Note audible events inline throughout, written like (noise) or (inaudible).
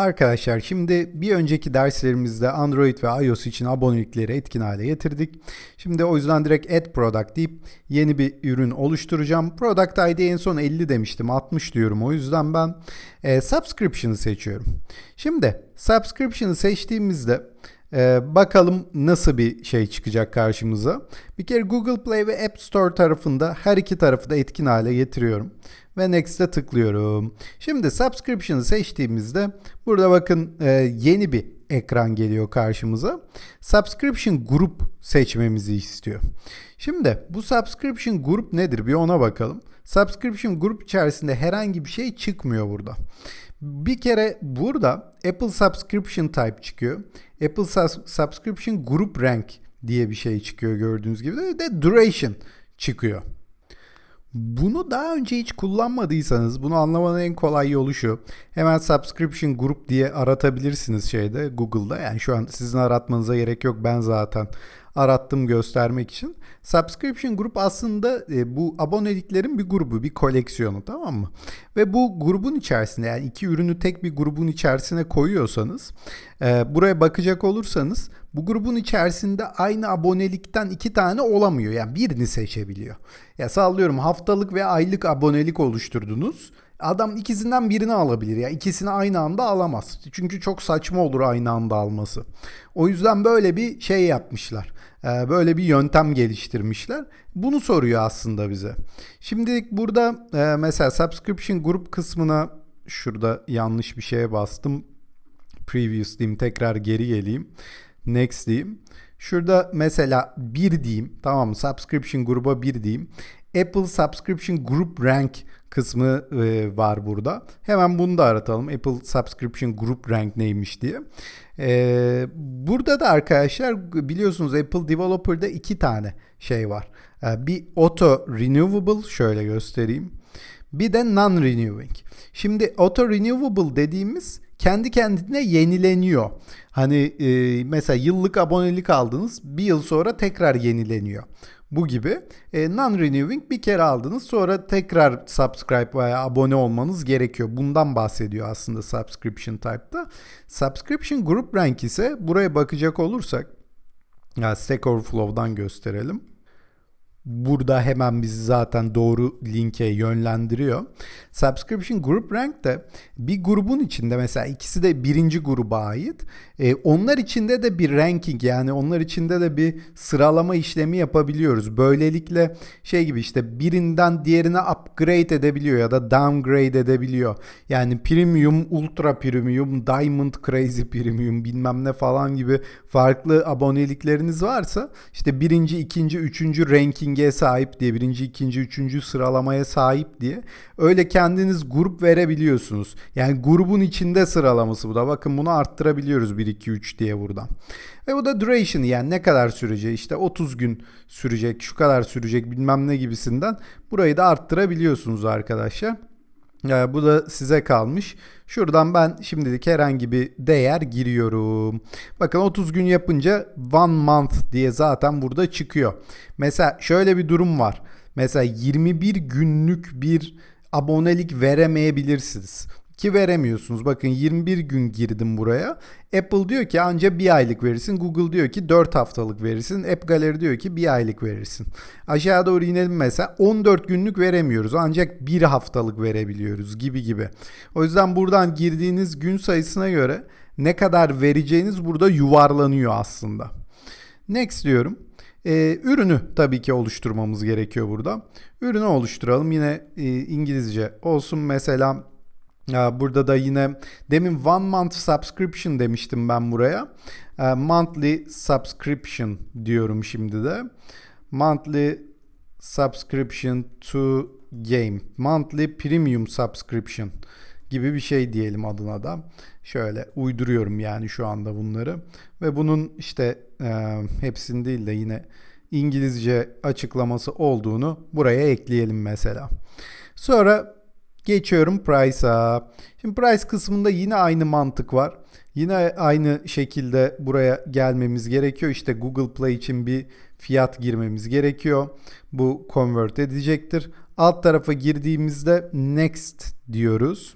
Arkadaşlar şimdi bir önceki derslerimizde Android ve iOS için abonelikleri etkin hale getirdik. Şimdi o yüzden direkt add product deyip yeni bir ürün oluşturacağım. Product ID en son 50 demiştim 60 diyorum o yüzden ben e, subscription'ı seçiyorum. Şimdi subscription'ı seçtiğimizde ee, bakalım nasıl bir şey çıkacak karşımıza. Bir kere Google Play ve App Store tarafında her iki tarafı da etkin hale getiriyorum. Ve Next'e tıklıyorum. Şimdi Subscription'ı seçtiğimizde burada bakın e, yeni bir ekran geliyor karşımıza. Subscription Group seçmemizi istiyor. Şimdi bu Subscription Group nedir bir ona bakalım. Subscription Group içerisinde herhangi bir şey çıkmıyor burada. Bir kere burada Apple Subscription Type çıkıyor. Apple Subscription Group Rank diye bir şey çıkıyor gördüğünüz gibi. De Duration çıkıyor. Bunu daha önce hiç kullanmadıysanız bunu anlamanın en kolay yolu şu. Hemen subscription group diye aratabilirsiniz şeyde Google'da. Yani şu an sizin aratmanıza gerek yok. Ben zaten arattım göstermek için. Subscription Group aslında e, bu aboneliklerin bir grubu, bir koleksiyonu tamam mı? Ve bu grubun içerisinde yani iki ürünü tek bir grubun içerisine koyuyorsanız e, buraya bakacak olursanız bu grubun içerisinde aynı abonelikten iki tane olamıyor. Yani birini seçebiliyor. Ya sallıyorum haftalık ve aylık abonelik oluşturdunuz. Adam ikisinden birini alabilir ya. İkisini aynı anda alamaz. Çünkü çok saçma olur aynı anda alması. O yüzden böyle bir şey yapmışlar. Ee, böyle bir yöntem geliştirmişler. Bunu soruyor aslında bize. Şimdi burada e, mesela subscription group kısmına şurada yanlış bir şeye bastım. Previous diyeyim tekrar geri geleyim. Next diyeyim. Şurada mesela 1 diyeyim. Tamam? Subscription gruba 1 diyeyim. Apple Subscription Group Rank kısmı e, var burada. Hemen bunu da aratalım. Apple Subscription Group Rank neymiş diye. E, burada da arkadaşlar biliyorsunuz Apple Developer'da iki tane şey var. E, bir Auto Renewable şöyle göstereyim. Bir de non-renewing. Şimdi auto renewable dediğimiz kendi kendine yenileniyor. Hani e, mesela yıllık abonelik aldınız bir yıl sonra tekrar yenileniyor. Bu gibi. E, Non-renewing bir kere aldınız sonra tekrar subscribe veya abone olmanız gerekiyor. Bundan bahsediyor aslında subscription type'da. Subscription group rank ise buraya bakacak olursak ya Stack Overflow'dan gösterelim. Burada hemen bizi zaten doğru linke yönlendiriyor. Subscription Group Rank de bir grubun içinde mesela ikisi de birinci gruba ait. E, onlar içinde de bir ranking yani onlar içinde de bir sıralama işlemi yapabiliyoruz. Böylelikle şey gibi işte birinden diğerine upgrade edebiliyor ya da downgrade edebiliyor. Yani premium, ultra premium, diamond crazy premium bilmem ne falan gibi farklı abonelikleriniz varsa işte birinci, ikinci, üçüncü ranking'e sahip diye birinci, ikinci, üçüncü sıralamaya sahip diye öyle kendiniz grup verebiliyorsunuz. Yani grubun içinde sıralaması bu da. Bakın bunu arttırabiliyoruz 1, 2, 3 diye buradan. Ve bu da duration yani ne kadar sürecek işte 30 gün sürecek şu kadar sürecek bilmem ne gibisinden burayı da arttırabiliyorsunuz arkadaşlar. Yani bu da size kalmış. Şuradan ben şimdilik herhangi bir değer giriyorum. Bakın 30 gün yapınca one month diye zaten burada çıkıyor. Mesela şöyle bir durum var. Mesela 21 günlük bir abonelik veremeyebilirsiniz. Ki veremiyorsunuz. Bakın 21 gün girdim buraya. Apple diyor ki anca bir aylık verirsin. Google diyor ki 4 haftalık verirsin. App Gallery diyor ki bir aylık verirsin. Aşağı doğru inelim mesela 14 günlük veremiyoruz. Ancak bir haftalık verebiliyoruz gibi gibi. O yüzden buradan girdiğiniz gün sayısına göre ne kadar vereceğiniz burada yuvarlanıyor aslında. Next diyorum. Ee, ürünü tabii ki oluşturmamız gerekiyor burada. Ürünü oluşturalım. Yine e, İngilizce olsun. Mesela burada da yine demin one month subscription demiştim ben buraya. E, monthly subscription diyorum şimdi de. Monthly subscription to game. Monthly premium subscription gibi bir şey diyelim adına da. Şöyle uyduruyorum yani şu anda bunları. Ve bunun işte e, hepsini değil de yine İngilizce açıklaması olduğunu buraya ekleyelim mesela. Sonra geçiyorum price'a. Şimdi price kısmında yine aynı mantık var. Yine aynı şekilde buraya gelmemiz gerekiyor. İşte Google Play için bir fiyat girmemiz gerekiyor. Bu convert edecektir. Alt tarafa girdiğimizde next diyoruz.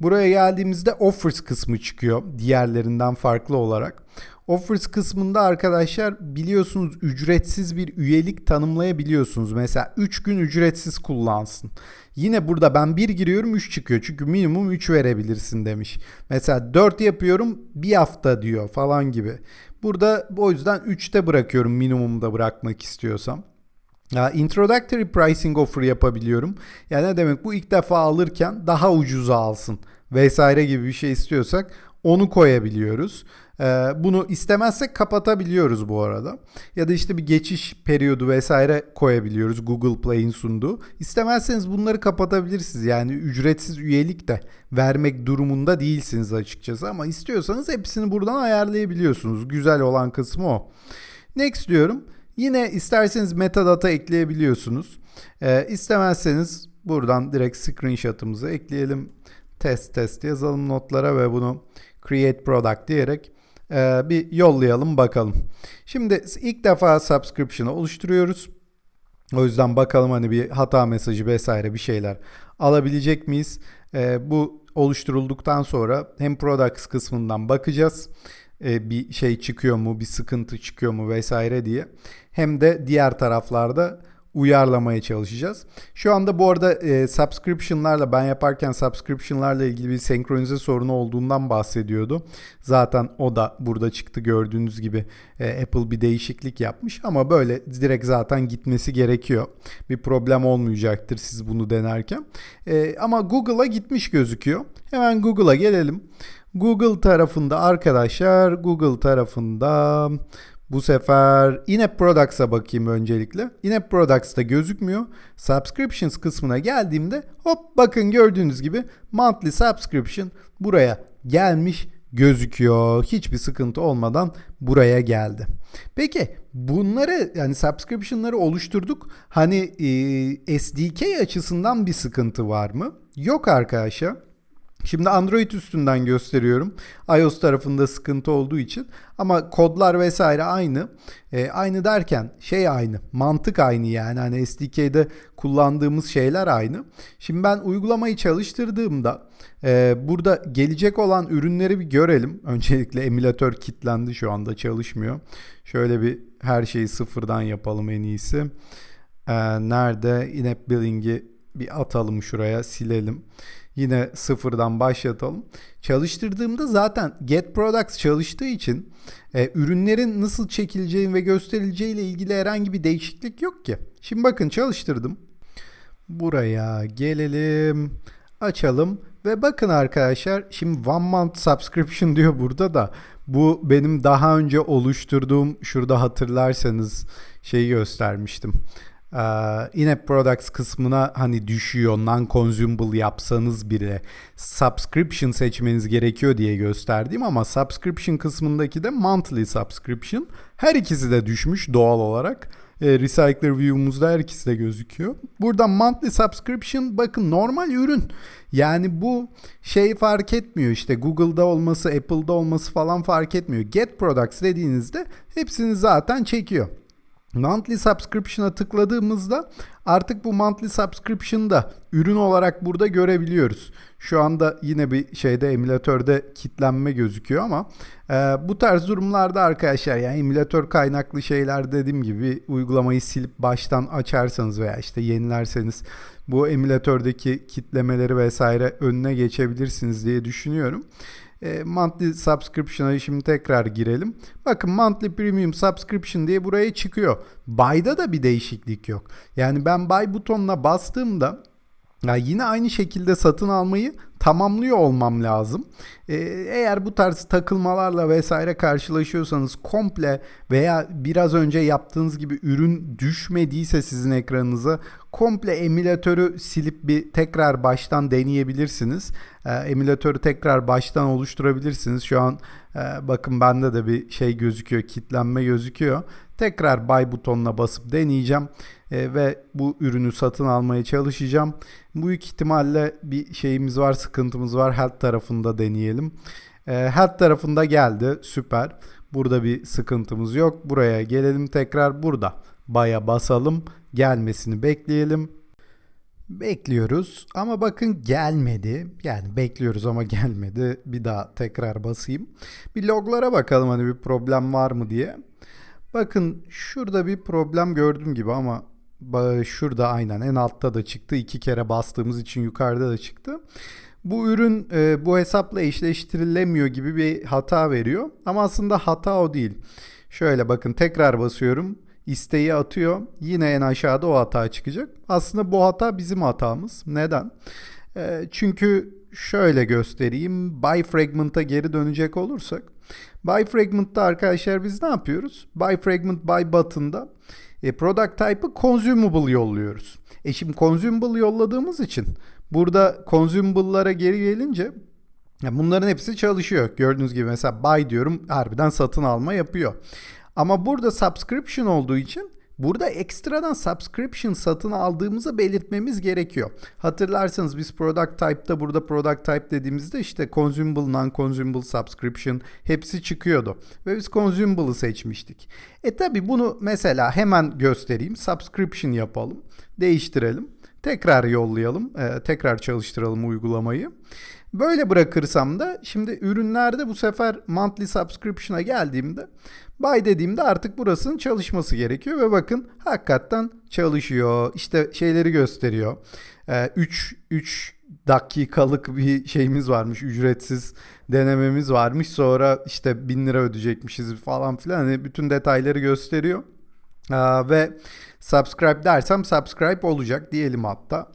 Buraya geldiğimizde offers kısmı çıkıyor diğerlerinden farklı olarak. Offers kısmında arkadaşlar biliyorsunuz ücretsiz bir üyelik tanımlayabiliyorsunuz. Mesela 3 gün ücretsiz kullansın. Yine burada ben 1 giriyorum 3 çıkıyor. Çünkü minimum 3 verebilirsin demiş. Mesela 4 yapıyorum bir hafta diyor falan gibi. Burada o yüzden 3'te bırakıyorum minimumda bırakmak istiyorsam. Ya, introductory pricing offer yapabiliyorum. Yani ne demek bu ilk defa alırken daha ucuza alsın vesaire gibi bir şey istiyorsak onu koyabiliyoruz. Ee, bunu istemezsek kapatabiliyoruz bu arada. Ya da işte bir geçiş periyodu vesaire koyabiliyoruz Google Play'in sunduğu. İstemezseniz bunları kapatabilirsiniz. Yani ücretsiz üyelik de vermek durumunda değilsiniz açıkçası. Ama istiyorsanız hepsini buradan ayarlayabiliyorsunuz. Güzel olan kısmı o. Next diyorum. Yine isterseniz metadata ekleyebiliyorsunuz. Ee, istemezseniz buradan direkt screenshot'ımızı ekleyelim. Test test yazalım notlara ve bunu create product diyerek e, bir yollayalım bakalım. Şimdi ilk defa subscription'ı oluşturuyoruz. O yüzden bakalım hani bir hata mesajı vesaire bir şeyler alabilecek miyiz? E, bu oluşturulduktan sonra hem products kısmından bakacağız. E, bir şey çıkıyor mu, bir sıkıntı çıkıyor mu vesaire diye. Hem de diğer taraflarda uyarlamaya çalışacağız. Şu anda bu arada e, subscription'larla ben yaparken subscription'larla ilgili bir senkronize sorunu olduğundan bahsediyordu. Zaten o da burada çıktı gördüğünüz gibi e, Apple bir değişiklik yapmış ama böyle direkt zaten gitmesi gerekiyor. Bir problem olmayacaktır siz bunu denerken. E, ama Google'a gitmiş gözüküyor. Hemen Google'a gelelim. Google tarafında arkadaşlar Google tarafında bu sefer in-app products'a bakayım öncelikle. In-app products'ta gözükmüyor. Subscriptions kısmına geldiğimde hop bakın gördüğünüz gibi monthly subscription buraya gelmiş gözüküyor. Hiçbir sıkıntı olmadan buraya geldi. Peki bunları yani subscription'ları oluşturduk. Hani e, SDK açısından bir sıkıntı var mı? Yok arkadaşlar. Şimdi Android üstünden gösteriyorum. iOS tarafında sıkıntı olduğu için ama kodlar vesaire aynı. E, aynı derken şey aynı, mantık aynı yani hani SDK'de kullandığımız şeyler aynı. Şimdi ben uygulamayı çalıştırdığımda e, burada gelecek olan ürünleri bir görelim. (laughs) Öncelikle emülatör kilitlendi şu anda çalışmıyor. Şöyle bir her şeyi sıfırdan yapalım en iyisi. E, nerede? In-app billing'i bir atalım şuraya silelim. Yine sıfırdan başlatalım. Çalıştırdığımda zaten Get Products çalıştığı için e, ürünlerin nasıl çekileceği ve gösterileceği ile ilgili herhangi bir değişiklik yok ki. Şimdi bakın çalıştırdım. Buraya gelelim. Açalım. Ve bakın arkadaşlar şimdi one month subscription diyor burada da bu benim daha önce oluşturduğum şurada hatırlarsanız şeyi göstermiştim in-app products kısmına hani düşüyor non-consumable yapsanız bile subscription seçmeniz gerekiyor diye gösterdiğim ama subscription kısmındaki de monthly subscription her ikisi de düşmüş doğal olarak. E, Recycler view'umuzda her ikisi de gözüküyor. Burada monthly subscription bakın normal ürün. Yani bu şey fark etmiyor işte Google'da olması, Apple'da olması falan fark etmiyor. Get products dediğinizde hepsini zaten çekiyor. Monthly subscription'a tıkladığımızda artık bu monthly subscription'da ürün olarak burada görebiliyoruz. Şu anda yine bir şeyde emülatörde kitlenme gözüküyor ama e, bu tarz durumlarda arkadaşlar yani emülatör kaynaklı şeyler dediğim gibi uygulamayı silip baştan açarsanız veya işte yenilerseniz bu emülatördeki kitlemeleri vesaire önüne geçebilirsiniz diye düşünüyorum. E, monthly subscription'a şimdi tekrar girelim. Bakın monthly premium subscription diye buraya çıkıyor. Buy'da da bir değişiklik yok. Yani ben buy butonuna bastığımda ya yine aynı şekilde satın almayı tamamlıyor olmam lazım. Ee, eğer bu tarz takılmalarla vesaire karşılaşıyorsanız komple veya biraz önce yaptığınız gibi ürün düşmediyse sizin ekranınıza komple emülatörü silip bir tekrar baştan deneyebilirsiniz. Ee, emülatörü tekrar baştan oluşturabilirsiniz. Şu an e, bakın bende de bir şey gözüküyor, kitlenme gözüküyor. Tekrar buy butonuna basıp deneyeceğim e, ve bu ürünü satın almaya çalışacağım. Büyük ihtimalle bir şeyimiz var, sıkıntımız var. Health tarafında deneyelim. E, health tarafında geldi. Süper. Burada bir sıkıntımız yok. Buraya gelelim tekrar burada. Baya basalım. Gelmesini bekleyelim. Bekliyoruz ama bakın gelmedi. Yani bekliyoruz ama gelmedi. Bir daha tekrar basayım. Bir loglara bakalım hani bir problem var mı diye. Bakın şurada bir problem gördüğüm gibi ama şurada aynen en altta da çıktı. İki kere bastığımız için yukarıda da çıktı. Bu ürün e, bu hesapla eşleştirilemiyor gibi bir hata veriyor. Ama aslında hata o değil. Şöyle bakın tekrar basıyorum. İsteği atıyor. Yine en aşağıda o hata çıkacak. Aslında bu hata bizim hatamız. Neden? E, çünkü şöyle göstereyim. By fragment'a geri dönecek olursak. By fragment'ta arkadaşlar biz ne yapıyoruz? By fragment by button'da e, product type'ı consumable yolluyoruz. E şimdi consumable yolladığımız için burada consumable'lara geri gelince bunların hepsi çalışıyor. Gördüğünüz gibi mesela buy diyorum harbiden satın alma yapıyor. Ama burada subscription olduğu için burada ekstradan subscription satın aldığımızı belirtmemiz gerekiyor. Hatırlarsanız biz product type'da burada product type dediğimizde işte consumable, non-consumable, subscription hepsi çıkıyordu. Ve biz consumable'ı seçmiştik. E tabi bunu mesela hemen göstereyim. Subscription yapalım. Değiştirelim. Tekrar yollayalım. E, tekrar çalıştıralım uygulamayı. Böyle bırakırsam da şimdi ürünlerde bu sefer monthly subscription'a geldiğimde buy dediğimde artık burasının çalışması gerekiyor ve bakın hakikaten çalışıyor. İşte şeyleri gösteriyor. 3 ee, 3 dakikalık bir şeyimiz varmış. Ücretsiz denememiz varmış. Sonra işte 1000 lira ödeyecekmişiz falan filan. Hani bütün detayları gösteriyor. Ve subscribe dersem subscribe olacak diyelim hatta.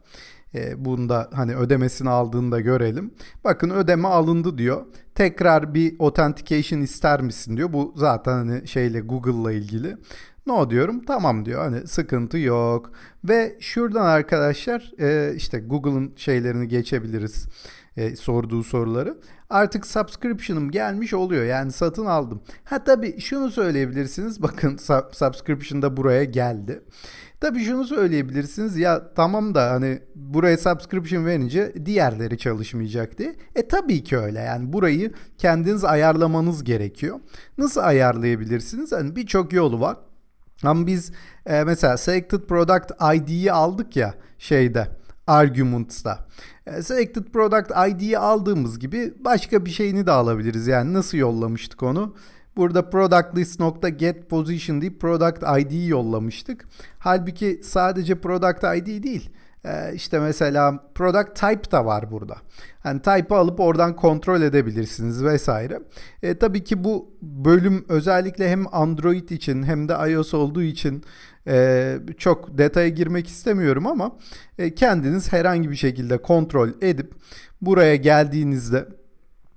E, bunda hani ödemesini aldığında görelim. Bakın ödeme alındı diyor. Tekrar bir authentication ister misin diyor. Bu zaten hani şeyle Google'la ilgili. No diyorum tamam diyor hani sıkıntı yok. Ve şuradan arkadaşlar e, işte Google'ın şeylerini geçebiliriz e, sorduğu soruları. Artık subscription'ım gelmiş oluyor yani satın aldım. Ha tabii şunu söyleyebilirsiniz bakın subscription da buraya geldi. Tabii şunu söyleyebilirsiniz ya tamam da hani buraya subscription verince diğerleri çalışmayacak diye. E tabii ki öyle yani burayı kendiniz ayarlamanız gerekiyor. Nasıl ayarlayabilirsiniz? Hani birçok yolu var. Ama biz e, mesela selected product ID'yi aldık ya şeyde arguments'ta. E, selected product ID'yi aldığımız gibi başka bir şeyini de alabiliriz. Yani nasıl yollamıştık onu? Burada product list nokta get position deyip product ID'yi yollamıştık. Halbuki sadece product ID değil. Ee, işte mesela product type da var burada. Yani type'ı alıp oradan kontrol edebilirsiniz vesaire. E, tabii ki bu bölüm özellikle hem Android için hem de iOS olduğu için e, çok detaya girmek istemiyorum ama e, kendiniz herhangi bir şekilde kontrol edip buraya geldiğinizde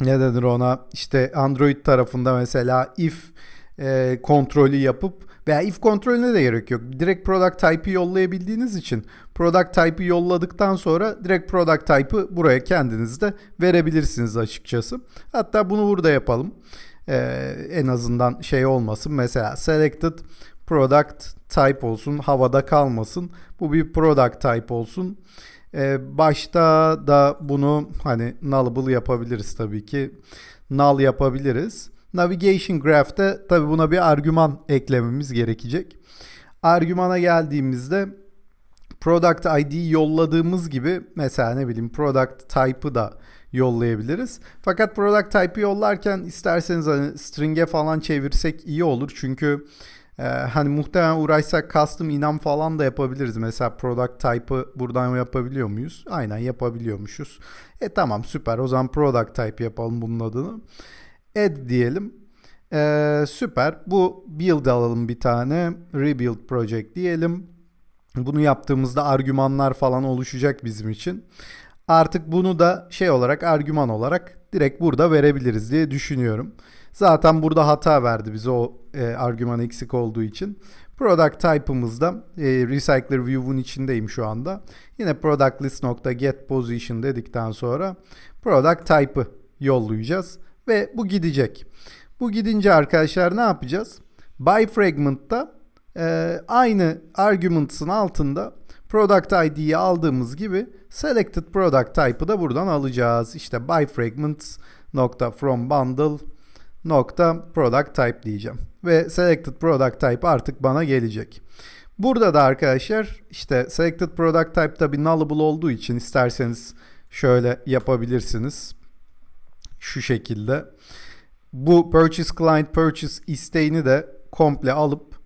ne denir ona işte Android tarafında mesela if e, kontrolü yapıp veya if kontrolüne de gerek yok. Direkt product type'ı yollayabildiğiniz için product type'ı yolladıktan sonra direkt product type'ı buraya kendiniz de verebilirsiniz açıkçası. Hatta bunu burada yapalım. Ee, en azından şey olmasın. Mesela selected product type olsun. Havada kalmasın. Bu bir product type olsun. Ee, başta da bunu hani nullable yapabiliriz tabii ki. Null yapabiliriz. Navigation Graph'te tabii buna bir argüman eklememiz gerekecek. Argümana geldiğimizde product ID yolladığımız gibi mesela ne bileyim product type'ı da yollayabiliriz. Fakat product type'ı yollarken isterseniz hani string'e falan çevirsek iyi olur. Çünkü ee, hani muhtemelen uğraşsak custom inam falan da yapabiliriz. Mesela product type'ı buradan yapabiliyor muyuz? Aynen yapabiliyormuşuz. E tamam süper. O zaman product type yapalım bunun adını. Add diyelim. Ee, süper. Bu build alalım bir tane. Rebuild project diyelim. Bunu yaptığımızda argümanlar falan oluşacak bizim için. Artık bunu da şey olarak argüman olarak direkt burada verebiliriz diye düşünüyorum. Zaten burada hata verdi bize o e, argüman eksik olduğu için. Product type'ımızda e, Recycler View'un içindeyim şu anda. Yine product list nokta get position dedikten sonra product type'ı yollayacağız ve bu gidecek. Bu gidince arkadaşlar ne yapacağız? By fragment'ta e, aynı arguments'ın altında product id'yi aldığımız gibi selected product type'ı da buradan alacağız. İşte by fragments nokta from bundle nokta product type diyeceğim. Ve selected product type artık bana gelecek. Burada da arkadaşlar işte selected product type tabi nullable olduğu için isterseniz şöyle yapabilirsiniz. Şu şekilde. Bu purchase client purchase isteğini de komple alıp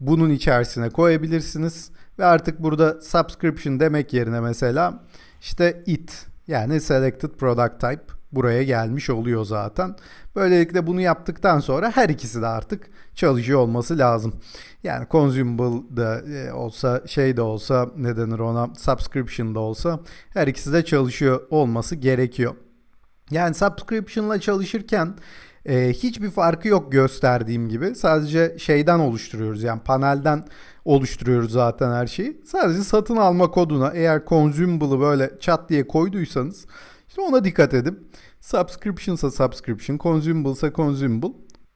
bunun içerisine koyabilirsiniz. Ve artık burada subscription demek yerine mesela işte it yani selected product type buraya gelmiş oluyor zaten. Böylelikle bunu yaptıktan sonra her ikisi de artık çalışıyor olması lazım. Yani consumable da e, olsa şey de olsa ne denir ona subscription da olsa her ikisi de çalışıyor olması gerekiyor. Yani subscription'la çalışırken e, hiçbir farkı yok gösterdiğim gibi. Sadece şeyden oluşturuyoruz yani panelden oluşturuyoruz zaten her şeyi. Sadece satın alma koduna eğer consumable'ı böyle çat diye koyduysanız işte ona dikkat edin. Subscription'sa subscription, consumable'sa consumable.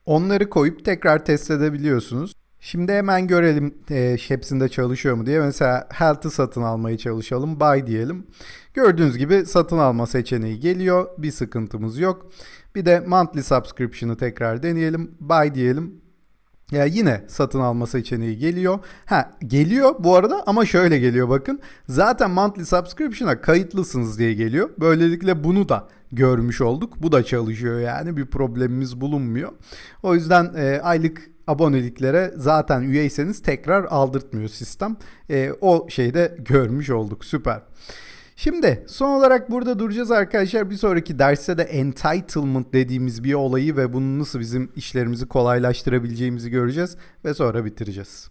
Onları koyup tekrar test edebiliyorsunuz. Şimdi hemen görelim e, hepsinde çalışıyor mu diye. Mesela health'ı satın almaya çalışalım. Buy diyelim. Gördüğünüz gibi satın alma seçeneği geliyor. Bir sıkıntımız yok. Bir de monthly subscription'ı tekrar deneyelim. Buy diyelim. Ya yine satın alma seçeneği geliyor. Ha geliyor bu arada ama şöyle geliyor bakın. Zaten monthly subscription'a kayıtlısınız diye geliyor. Böylelikle bunu da görmüş olduk. Bu da çalışıyor yani bir problemimiz bulunmuyor. O yüzden e, aylık aboneliklere zaten üyeyseniz tekrar aldırtmıyor sistem. E, o şeyde görmüş olduk süper. Şimdi son olarak burada duracağız arkadaşlar. Bir sonraki derste de entitlement dediğimiz bir olayı ve bunun nasıl bizim işlerimizi kolaylaştırabileceğimizi göreceğiz ve sonra bitireceğiz.